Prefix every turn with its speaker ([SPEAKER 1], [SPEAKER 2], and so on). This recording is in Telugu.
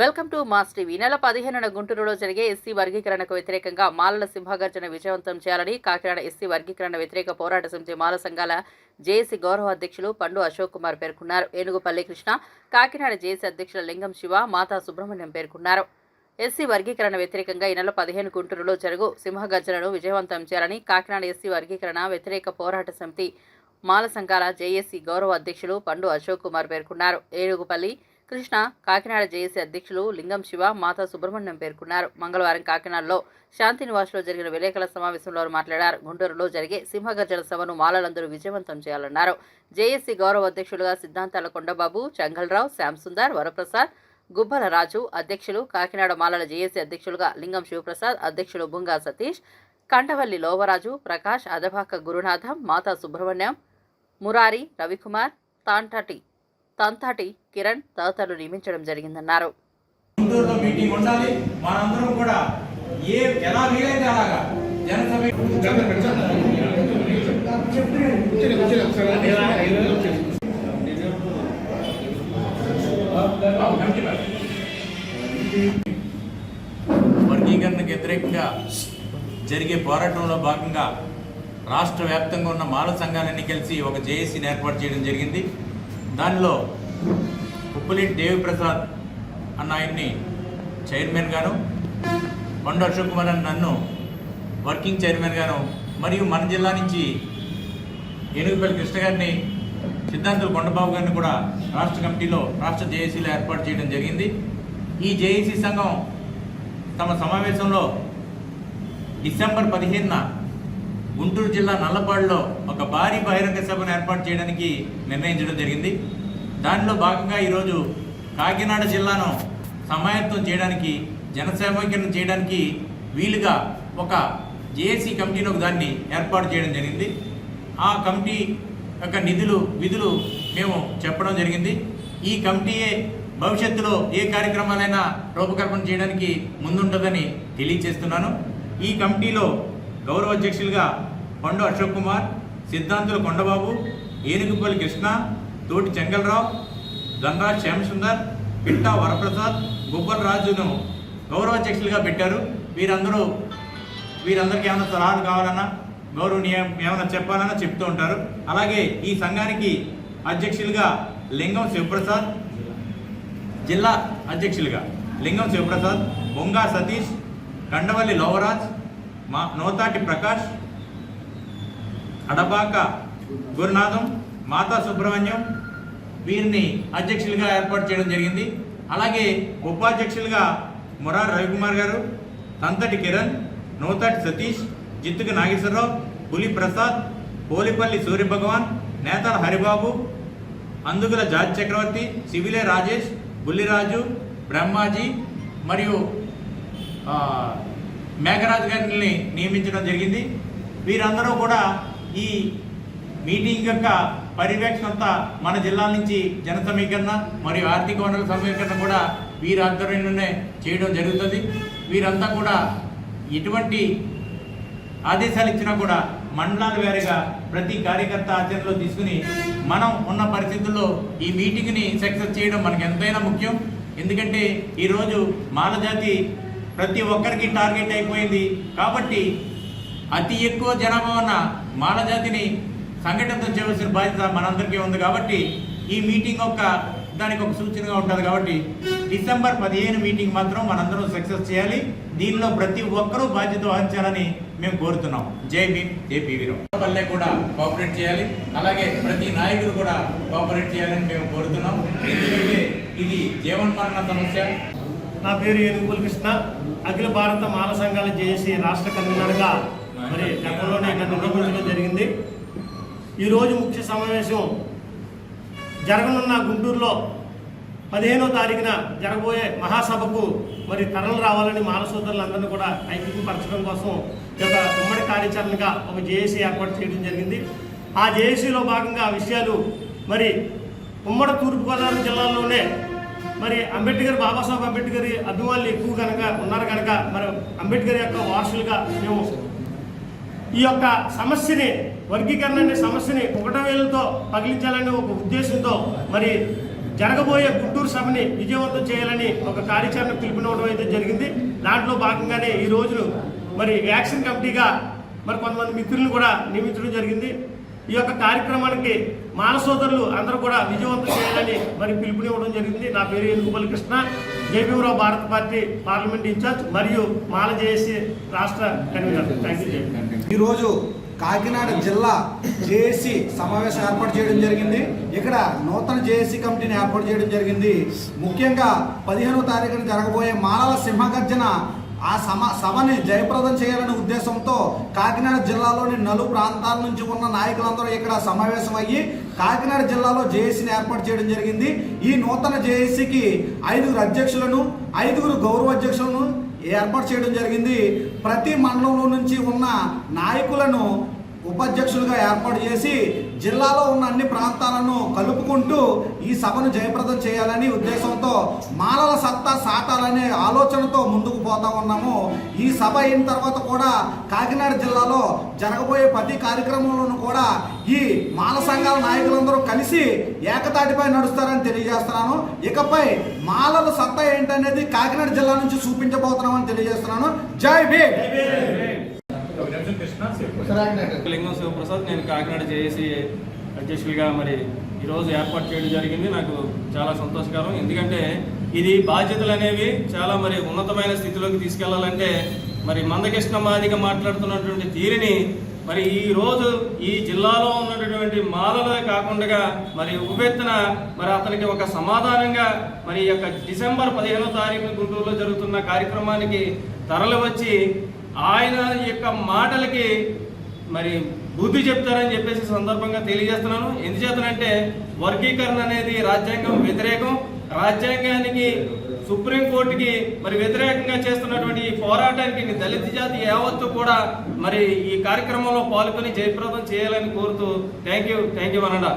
[SPEAKER 1] Welcome to mass TV. నెల పదిహేనున గుంటూరులో జరిగే ఎస్సీ వర్గీకరణకు వ్యతిరేకంగా మాలల సింహగర్జన విజయవంతం చేయాలని కాకినాడ ఎస్సీ వర్గీకరణ వ్యతిరేక పోరాట సమితి మాల సంఘాల జేఏసీ గౌరవ అధ్యక్షులు పండు అశోక్ కుమార్ పేర్కొన్నారు. ఏనుగుపల్లి కృష్ణ కాకినాడ జేఏసీ అధ్యక్షుల లింగం శివ మాతా సుబ్రహ్మణ్యం పేర్కొన్నారు. ఎస్సీ వర్గీకరణ వ్యతిరేకంగా ఈ నెల పదిహేను గుంటూరులో జరుగు సింహగర్జనను విజయవంతం చేయాలని కాకినాడ ఎస్సీ వర్గీకరణ వ్యతిరేక పోరాట సమితి మాల సంఘాల జేఏసీ గౌరవ అధ్యక్షులు పండు అశోక్ కుమార్ పేర్కొన్నారు. ఏనుగుపల్లి కృష్ణ కాకినాడ జేఏసీ అధ్యక్షులు లింగం శివ మాతా సుబ్రహ్మణ్యం పేర్కొన్నారు. మంగళవారం కాకినాడలో శాంతి నివాస్లో జరిగిన విలేకరుల సమావేశంలో వారు మాట్లాడారు. గుంటూరులో జరిగే సింహగర్జన సభను మాలలందరూ విజయవంతం చేయాలన్నారు. జేఏసీ గౌరవ అధ్యక్షులుగా సిద్ధాంతాల కొండబాబు చంగల్రావు శ్యాంసుందర్ వరప్రసాద్ గుబ్బల రాజు అధ్యక్షులు కాకినాడ మాలల జేఏసీ అధ్యక్షులుగా లింగం శివప్రసాద్ అధ్యక్షులు బుంగా సతీష్ కండవల్లి లోవరాజు ప్రకాష్ అదభాక గురునాథం మాతా సుబ్రహ్మణ్యం మురారి రవికుమార్ తాంటాటి తంతాటి కిరణ్ తదితరులు నియమించడం జరిగిందన్నారు.
[SPEAKER 2] గుంటూరులో మీటింగ్ ఉండాలి. మనందరం కూడా ఏ ఎలా వీలైతే అలాగా జనసభ వర్గీకరణకు వ్యతిరేకంగా జరిగే పోరాటంలో భాగంగా రాష్ట్ర వ్యాప్తంగా ఉన్న మాల సంఘాలన్నీ కలిసి ఒక జేఏసీని ఏర్పాటు చేయడం జరిగింది. దానిలో ఉప్పులేటి దేవిప్రసాద్ అన్న ఆయన్ని చైర్మన్ గాను కొండ అశోక్ కుమార్ అని నన్ను వర్కింగ్ చైర్మన్ గాను మరియు మన జిల్లా నుంచి ఏనుగుపల్లి కృష్ణ గారిని సిద్ధాంతులు కొండబాబు గారిని కూడా రాష్ట్ర కమిటీలో రాష్ట్ర జేఏసీలో ఏర్పాటు చేయడం జరిగింది. ఈ జేఏసీ సంఘం తమ సమావేశంలో డిసెంబర్ పదిహేనున గుంటూరు జిల్లా నల్లపాడులో ఒక భారీ బహిరంగ సభను ఏర్పాటు చేయడానికి నిర్ణయించడం జరిగింది. దానిలో భాగంగా ఈరోజు కాకినాడ జిల్లాను సమాయత్తం చేయడానికి జనసేవీకరణ చేయడానికి వీలుగా ఒక జేఏసీ కమిటీని ఒక దాన్ని ఏర్పాటు చేయడం జరిగింది. ఆ కమిటీ యొక్క నిధులు విధులు మేము చెప్పడం జరిగింది. ఈ కమిటీయే భవిష్యత్తులో ఏ కార్యక్రమాలైనా రూపకల్పన చేయడానికి ముందుంటుందని తెలియచేస్తున్నాను ఈ కమిటీలో గౌరవ అధ్యక్షులుగా పండు అశోక్ కుమార్ సిద్ధాంతుల కొండబాబు ఏనుగుపల్లి కృష్ణ తోటి చెంగల్రావు గంగా శ్యామసుందర్ పిట్టా వరప్రసాద్ గుబ్బల్ రాజును గౌరవ అధ్యక్షులుగా పెట్టారు. వీరందరూ వీరందరికీ ఏమైనా సలహాలు కావాలన్నా గౌరవనీయ ఏమైనా చెప్పాలన్నా చెప్తూ ఉంటారు. అలాగే ఈ సంఘానికి అధ్యక్షులుగా లింగం శివప్రసాద్ జిల్లా అధ్యక్షులుగా లింగం శివప్రసాద్ బొంగా సతీష్ కండవల్లి లోవరాజ్ మా నోతాటి ప్రకాష్ అడబాక గురునాథం మాతా సుబ్రహ్మణ్యం వీరిని అధ్యక్షులుగా ఏర్పాటు చేయడం జరిగింది. అలాగే ఉపాధ్యక్షులుగా మురార్ రవికుమార్ గారు తంతటి కిరణ్ నోతాటి సతీష్ జిత్తుకు నాగేశ్వరరావు పులి ప్రసాద్ పోలిపల్లి సూర్యభగవాన్ నేతల హరిబాబు అందుగుల జాతి చక్రవర్తి సివిలే రాజేష్ బుల్లిరాజు బ్రహ్మాజీ మరియు మేఘరాజు గారిని నియమించడం జరిగింది. వీరందరూ కూడా ఈ మీటింగ్ యొక్క పర్యవేక్షణ అంతా మన జిల్లా నుంచి జన సమీకరణ మరియు ఆర్థిక వనరుల సమీకరణ కూడా వీరి ఆధ్వర్యంలోనే చేయడం జరుగుతుంది. వీరంతా కూడా ఎటువంటి ఆదేశాలు ఇచ్చినా కూడా మండలాల వారీగా ప్రతి కార్యకర్త ఆచరణలో తీసుకుని మనం ఉన్న పరిస్థితుల్లో ఈ మీటింగ్ని సక్సెస్ చేయడం మనకు ఎంతైనా ముఖ్యం. ఎందుకంటే ఈరోజు మాలజాతి ప్రతి ఒక్కరికి టార్గెట్ అయిపోయింది. కాబట్టి అతి ఎక్కువ జనాభా ఉన్న మానజాతిని సంఘటనతో చేయవలసిన బాధ్యత మనందరికీ ఉంది. కాబట్టి ఈ మీటింగ్ ఒక దానికి ఒక సూచనగా ఉంటుంది. కాబట్టి డిసెంబర్ పదిహేను మీటింగ్ మాత్రం మనందరం సక్సెస్ చేయాలి. దీనిలో ప్రతి ఒక్కరూ బాధ్యత వహించాలని మేము కోరుతున్నాం. జై భీమ్ జై పీవీరావు పల్లె కూడా కోఆపరేట్ చేయాలి. అలాగే ప్రతి నాయకుడు కూడా కోఆపరేట్ చేయాలని మేము కోరుతున్నాం. ఎందుకంటే ఇది జీవన్మరణ సమస్య.
[SPEAKER 3] నా పేరు ఏనుగుల కృష్ణ అఖిల భారత మాల సంఘాల జేఏసీ రాష్ట్ర కన్వీనర్గా మరి గతంలోనే ఇక్కడ నిర్వహించడం జరిగింది. ఈరోజు ముఖ్య సమావేశం జరగనున్న గుంటూరులో పదిహేనో తారీఖున జరగబోయే మహాసభకు మరి తరలు రావాలని మాల సోదరులందరినీ కూడా ఐక్యపరచడం కోసం ఈ యొక్క ఉమ్మడి కార్యాచరణగా ఒక జేఏసీ ఏర్పాటు చేయడం జరిగింది. ఆ జేఏసీలో భాగంగా ఆ విషయాలు మరి ఉమ్మడి తూర్పుగోదావరి జిల్లాలోనే మరి అంబేద్కర్ బాబాసాహెబ్ అంబేద్కర్ అభిమానులు ఎక్కువ కనుక ఉన్నారు కనుక మరి అంబేద్కర్ యొక్క వారసులుగా మేము ఈ యొక్క సమస్యని వర్గీకరణ అనే సమస్యని ఒకటో వేలతో పగిలించాలనే ఒక ఉద్దేశంతో మరి జరగబోయే గుంటూరు సభని విజయవంతం చేయాలని ఒక కార్యాచరణ పిలుపునివ్వడం అయితే జరిగింది. దాంట్లో భాగంగానే ఈ రోజు మరి యాక్షన్ కమిటీగా మరి కొంతమంది మిత్రులను కూడా నియమించడం జరిగింది. ఈ యొక్క కార్యక్రమానికి మాల సోదరులు అందరూ కూడా విజయవంతం చేయాలని మరి పిలుపునివ్వడం జరిగింది. నా పేరు ఎనుగుపల్లి కృష్ణ. జేపీరావు భారత పార్టీ పార్లమెంట్ ఇన్ఛార్జ్ మరియు మాల జేఏసీ రాష్ట్ర కన్వీనర్. థ్యాంక్ యూ
[SPEAKER 4] ఈరోజు కాకినాడ జిల్లా జేఏసీ సమావేశం ఏర్పాటు చేయడం జరిగింది. ఇక్కడ నూతన జేఏసీ కమిటీని ఏర్పాటు చేయడం జరిగింది. ముఖ్యంగా పదిహేనవ తారీఖున జరగబోయే మాలల సింహగర్జన ఆ సమ సభని జయప్రదం చేయాలనే ఉద్దేశంతో కాకినాడ జిల్లాలోని నలు ప్రాంతాల నుంచి ఉన్న నాయకులందరూ ఇక్కడ సమావేశం అయ్యి కాకినాడ జిల్లాలో జేఏసీని ఏర్పాటు చేయడం జరిగింది. ఈ నూతన జేఏసీకి ఐదుగురు అధ్యక్షులను ఐదుగురు గౌరవ అధ్యక్షులను ఏర్పాటు చేయడం జరిగింది. ప్రతి మండలంలో నుంచి ఉన్న నాయకులను ఉపాధ్యక్షులుగా ఏర్పాటు చేసి జిల్లాలో ఉన్న అన్ని ప్రాంతాలను కలుపుకుంటూ ఈ సభను జయప్రదం చేయాలని ఉద్దేశంతో మాలల సత్తా సాటాలనే ఆలోచనతో ముందుకు పోతా ఉన్నాము. ఈ సభ అయిన తర్వాత కూడా కాకినాడ జిల్లాలో జరగబోయే ప్రతి కార్యక్రమంలోనూ కూడా ఈ మాల సంఘాల నాయకులందరూ కలిసి ఏకతాటిపై నడుస్తారని తెలియజేస్తున్నాను. ఇకపై మాలల సత్తా ఏంటనేది కాకినాడ జిల్లా నుంచి చూపించబోతున్నామని తెలియజేస్తున్నాను. జై భీమ్!
[SPEAKER 5] లింగం శివప్రసాద్ నేను కాకినాడ జేఏసీ అధ్యక్షులుగా మరి ఈరోజు ఏర్పాటు చేయడం జరిగింది. నాకు చాలా సంతోషకరం. ఎందుకంటే ఇది బాధ్యతలు అనేవి చాలా మరి ఉన్నతమైన స్థితిలోకి తీసుకెళ్ళాలంటే మరి మందకృష్ణ మాదిగ మాట్లాడుతున్నటువంటి తీరుని మరి ఈ రోజు ఈ జిల్లాలో ఉన్నటువంటి మాలలే కాకుండా మరి ఉవ్వెత్తున మరి అతనికి ఒక సమాధానంగా మరి యొక్క డిసెంబర్ పదిహేనో తారీఖు గుంటూరులో జరుగుతున్న కార్యక్రమానికి తరలి వచ్చి ఆయన యొక్క మాటలకి మరి బుద్ధి చెప్తారని చెప్పేసి సందర్భంగా తెలియజేస్తున్నాను. ఎందుచేతనంటే వర్గీకరణ అనేది రాజ్యాంగం వ్యతిరేకం. రాజ్యాంగానికి సుప్రీంకోర్టుకి మరి వ్యతిరేకంగా చేస్తున్నటువంటి ఈ పోరాటానికి దళిత జాతి యావత్తు కూడా మరి ఈ కార్యక్రమంలో పాల్గొని జయప్రదం చేయాలని కోరుతూ థ్యాంక్ యూ థ్యాంక్ యూ అనండా.